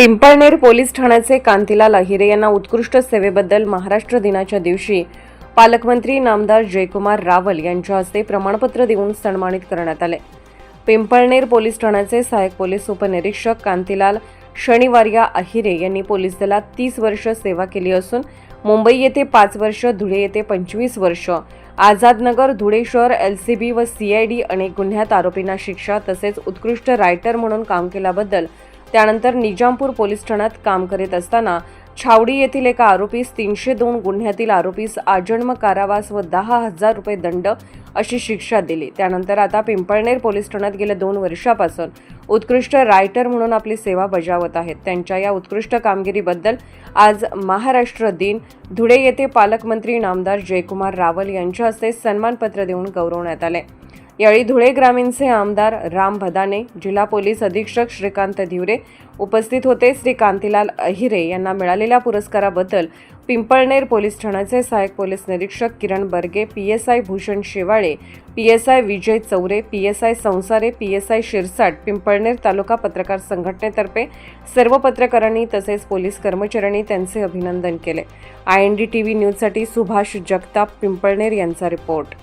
Pimpalner police ठाण्याचे कांतीलाल अहिरे यांना उत्कृष्ट सेवेबद्दल महाराष्ट्र दिनाच्या दिवशी पालकमंत्री नामदार जयकुमार रावल यांच्या हस्ते प्रमाणपत्र देऊन सन्मानित करण्यात आले. पिंपळनेर पोलीस ठाण्याचे सहाय्यक पोलीस उपनिरीक्षक कांतीलाल शनिवार्या अहिरे यांनी पोलीस दलात तीस वर्ष सेवा केली असून मुंबई येथे पाच वर्ष धुळे येथे पंचवीस वर्ष आझादनगर धुळे शहर बी व सीआयडी अनेक गुन्ह्यात आरोपींना शिक्षा तसेच उत्कृष्ट रायटर म्हणून काम केल्याबद्दल त्यानंतर निजामपूर पोलीस ठाण्यात काम करीत असताना छावडी येथील एका आरोपीस तीनशे दोन गुन्ह्यातील आरोपीस आजन्म कारावास व दहा हजार रुपये दंड अशी शिक्षा दिली. त्यानंतर आता पिंपळनेर पोलीस ठाण्यात गेल्या दोन वर्षापासून उत्कृष्ट रायटर म्हणून आपली सेवा बजावत आहेत. त्यांच्या या उत्कृष्ट कामगिरीबद्दल आज महाराष्ट्र दिन. धुळे येथे पालकमंत्री नामदार जयकुमार रावल यांच्या हस्ते सन्मानपत्र देऊन गौरवण्यात आले. यावेळी धुळे ग्रामीणचे आमदार राम भदाने जिल्हा पोलीस अधीक्षक श्रीकांत धिवरे उपस्थित होते. श्री कांतीलाल अहिरे यांना मिळालेल्या पुरस्काराबद्दल पिंपळनेर पोलीस ठाण्याचे सहाय्यक पोलीस निरीक्षक Kiran Barge P S I Bhushan Shewale P S I Vijay Choure P S I Sansare P S I Shirsat Pimpalner तालुका पत्रकार संघटनेतर्फे सर्व पत्रकारांनी तसेच पोलीस कर्मचाऱ्यांनी त्यांचे अभिनंदन केले. I N D T V न्यूजसाठी सुभाष जगताप पिंपळनेर यांचा रिपोर्ट.